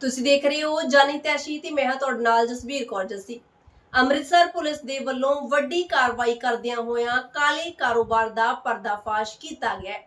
ਤੁਸੀਂ ਦੇਖ ਰਹੇ ਹੋ ਜਾਨੀ ਤੈਸ਼ੀ ਤੇ ਮੈਂ ਹਾਂ ਤੁਹਾਡੇ ਨਾਲ ਜਸਬੀਰ ਕੌਰ ਜੱਸੀ। ਅੰਮ੍ਰਿਤਸਰ ਪੁਲਿਸ ਦੇ ਵੱਲੋਂ ਵੱਡੀ ਕਾਰਵਾਈ ਕਰਦਿਆਂ ਹੋਇਆਂ ਕਾਲੇ ਕਾਰੋਬਾਰ ਦਾ ਪਰਦਾਫਾਸ਼ ਕੀਤਾ ਗਿਆ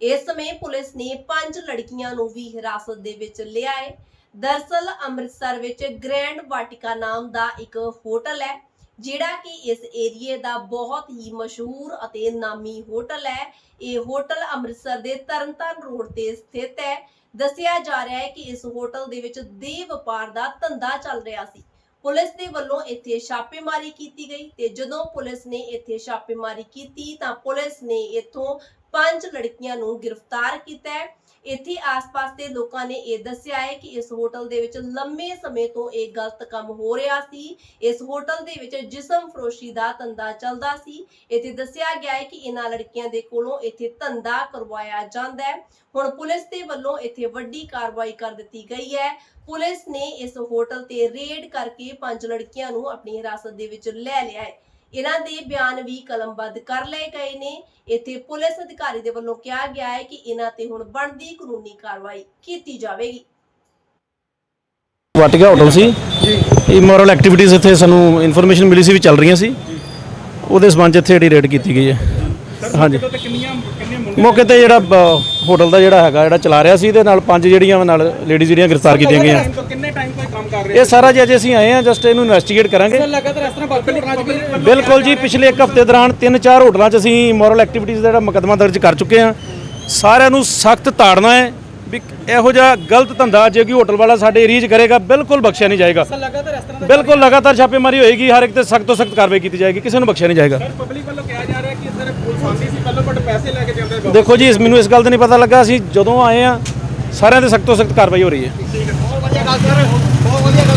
ਇਸ ਸਮੇਂ ਪੁਲਿਸ ਨੇ ਪੰਜ ਲੜਕੀਆਂ ਨੂੰ ਵੀ ਹਿਰਾਸਤ ਦੇ ਵਿੱਚ ਲਿਆ ਹੈ ਦਰਸਲ ਅੰਮ੍ਰਿਤਸਰ ਵਿੱਚ ਗ੍ਰੈਂਡ ਵਾਟਿਕਾ ਨਾਮ ਦਾ ਇੱਕ ਹੋਟਲ ਹੈ। ਜਿਹੜਾ ਕਿ ਇਸ ਏਰੀਏ ਦਾ ਬਹੁਤ ਹੀ ਮਸ਼ਹੂਰ ਅਤੇ ਨਾਮੀ ਹੋਟਲ ਹੈ। ਇਹ ਹੋਟਲ ਅੰਮ੍ਰਿਤਸਰ ਦੇ ਤਰਨਤਾਰਨ ਰੋਡ ਤੇ ਸਥਿਤ ਹੈ। ਦੱਸਿਆ ਜਾ ਰਿਹਾ ਹੈ ਕਿ ਇਸ ਹੋਟਲ ਦੇ ਵਿੱਚ ਦੇ ਵਪਾਰ ਦਾ ਧੰਦਾ ਚੱਲ ਰਿਹਾ ਸੀ। ਪੁਲਿਸ ਦੇ ਵੱਲੋਂ ਇੱਥੇ ਛਾਪੇਮਾਰੀ ਕੀਤੀ ਗਈ ਤੇ ਜਦੋਂ ਪੁਲਿਸ ਨੇ ਇੱਥੇ ਛਾਪੇਮਾਰੀ ਕੀਤੀ ਤਾਂ ਪੁਲਿਸ ਨੇ ਇੱਥੋਂ ਪੰਜ ਲੜਕੀਆਂ ਨੂੰ ਗ੍ਰਿਫਤਾਰ ਕੀਤਾ ਹੈ। ਇੱਥੇ ਆਸ-ਪਾਸ ਦੇ ਲੋਕਾਂ ਨੇ ਇਹ ਦੱਸਿਆ ਹੈ ਕਿ ਇਸ ਹੋਟਲ ਦੇ ਵਿੱਚ ਲੰਮੇ ਸਮੇਂ ਤੋਂ ਇਹ ਗਲਤ ਕੰਮ ਹੋ ਰਿਹਾ ਸੀ। ਇਸ ਹੋਟਲ ਦੇ ਵਿੱਚ ਜਿਸਮ ਫਰੋਸ਼ੀ ਦਾ ਧੰਦਾ ਚੱਲਦਾ ਸੀ। ਇੱਥੇ ਦੱਸਿਆ ਗਿਆ ਹੈ ਕਿ ਇਹਨਾਂ ਲੜਕੀਆਂ ਦੇ ਕੋਲੋਂ ਇੱਥੇ ਧੰਦਾ ਕਰਵਾਇਆ ਜਾਂਦਾ ਹੈ। ਹੁਣ ਪੁਲਿਸ ਦੇ ਵੱਲੋਂ ਇੱਥੇ ਵੱਡੀ ਕਾਰਵਾਈ ਕਰ ਦਿੱਤੀ ਗਈ ਹੈ। ਪੁਲਿਸ ਨੇ ਇਸ ਹੋਟਲ ਤੇ ਰੇਡ ਕਰਕੇ ਪੰਜ ਲੜਕੀਆਂ ਨੂੰ ਆਪਣੀ ਹਿਰਾਸਤ ਦੇ ਵਿੱਚ ਲੈ ਲਿਆ ਹੈ। ਇਹਨਾਂ ਦੇ ਬਿਆਨ ਵੀ ਕਲਮਬੱਧ ਕਰ ਲਏ ਗਏ ਨੇ। ਇੱਥੇ ਪੁਲਿਸ ਅਧਿਕਾਰੀ ਦੇ ਵੱਲੋਂ ਕਿਹਾ ਗਿਆ ਹੈ ਕਿ ਇਹਨਾਂ ਤੇ ਹੁਣ ਬਣਦੀ ਕਾਨੂੰਨੀ ਕਾਰਵਾਈ ਕੀਤੀ ਜਾਵੇਗੀ। ਵਾਟਿਕਾ ਹੋਟਲ ਸੀ? ਇਹ ਮੋਰਲ ਐਕਟੀਵਿਟੀਜ਼ ਇੱਥੇ ਸਾਨੂੰ ਇਨਫੋਰਮੇਸ਼ਨ ਮਿਲੀ ਸੀ ਵੀ ਚੱਲ ਰਹੀਆਂ ਸੀ। ਉਹਦੇ ਸਬੰਧ ਇੱਥੇ ਜਿਹੜੀ ਰੇਡ ਕੀਤੀ ਗਈ ਹੈ। ਹਾਂਜੀ ਤੇ ਕਿੰਨੀਆਂ ਕਿੰਨੇ ਮੁੰਡੇ ਮੌਕੇ ਤੇ ਜਿਹੜਾ ਅ, ਹੋਟਲ ਦਾ ਜਿਹੜਾ ਹੈਗਾ ਜਿਹੜਾ ਚਲਾ ਰਿਹਾ ਸੀ ਤੇ ਨਾਲ ਪੰਜ ਜਿਹੜੀਆਂ ਨਾਲ ਲੇਡੀਜ਼ ਜਿਹੜੀਆਂ ਗ੍ਰਿਫਤਾਰ ਕੀਤੀਆਂ ਗਈਆਂ। ਟਾਈਮ ਤੋਂ ਕਿੰਨੇ ਟਾਈਮ ਤੋਂ ਇਹ ਕੰਮ ਕਰ ਰਹੇ ਇਹ ਸਾਰਾ ਜੇ ਅੱਜ ਅਸੀਂ ਆਏ ਆ ਜਸਟ ਇਹਨੂੰ ਇਨਵੈਸਟੀਗੇਟ ਕਰਾਂਗੇ। ਲਗਾਤਾਰ ਇਸ ਤਰ੍ਹਾਂ ਬਾਕੀ ਹੋਟਲਾਂ 'ਚ ਵੀ ਬਿਲਕੁਲ ਜੀ ਪਿਛਲੇ ਇੱਕ ਹਫ਼ਤੇ ਦੌਰਾਨ ਤਿੰਨ ਚਾਰ ਹੋਟਲਾਂ 'ਚ ਅਸੀਂ ਮੋਰਲ ਐਕਟੀਵਿਟੀਜ਼ ਦਾ ਜਿਹੜਾ ਮੁਕੱਦਮਾ ਦਰਜ ਕਰ ਚੁੱਕੇ ਹਾਂ। ਸਾਰਿਆਂ ਨੂੰ ਸਖਤ ਤਾੜਨਾ ਹੈ ਵੀ ਇਹੋ ਜਿਹਾ ਗਲਤ ਧੰਦਾ ਜੇ ਕੋਈ ਹੋਟਲ ਵਾਲਾ ਸਾਡੇ ਏਰੀਆ 'ਚ ਕਰੇਗਾ ਬਿਲਕੁਲ ਬਖਸ਼ਿਆ ਨਹੀਂ ਜਾਏਗਾ। ਲਗਾਤਾਰ ਇਸ ਤਰ੍ਹਾਂ ਬਿਲਕੁਲ ਲਗਾਤਾਰ ਛਾਪੇਮਾਰੀ ਹੋਏਗੀ ਹਰ ਇੱਕ ਤੇ ਸਖਤ ਤੋਂ ਸਖਤ ਕਾਰਵਾਈ ਕੀਤੀ ਜਾਏਗੀ ਕਿਸੇ ਨੂੰ ਬਖਸ਼ਿਆ ਨਹੀਂ ਜਾਏਗਾ। ਪਬਲਿਕ ਵੱਲੋਂ ਇੱਧਰ ਪੁਲਿਸ ਆਉਂਦੀ ਸੀ ਪਹਿਲਾਂ ਬਟ ਪੈਸੇ ਲੈ ਕੇ ਜਾਂਦੇ ਬਾਬਾ ਦੇਖੋ ਜੀ ਇਸ ਮੈਨੂੰ ਇਸ ਗੱਲ ਦਾ ਨਹੀਂ ਪਤਾ ਲੱਗਾ ਅਸੀਂ ਜਦੋਂ ਆਏ ਆ ਸਾਰਿਆਂ ਤੇ ਸਖਤ ਤੋਂ ਸਖਤ ਕਾਰਵਾਈ ਹੋ ਰਹੀ ਹੈ। ਠੀਕ ਹੈ ਬਹੁਤ ਵਧੀਆ ਗੱਲ ਸਰ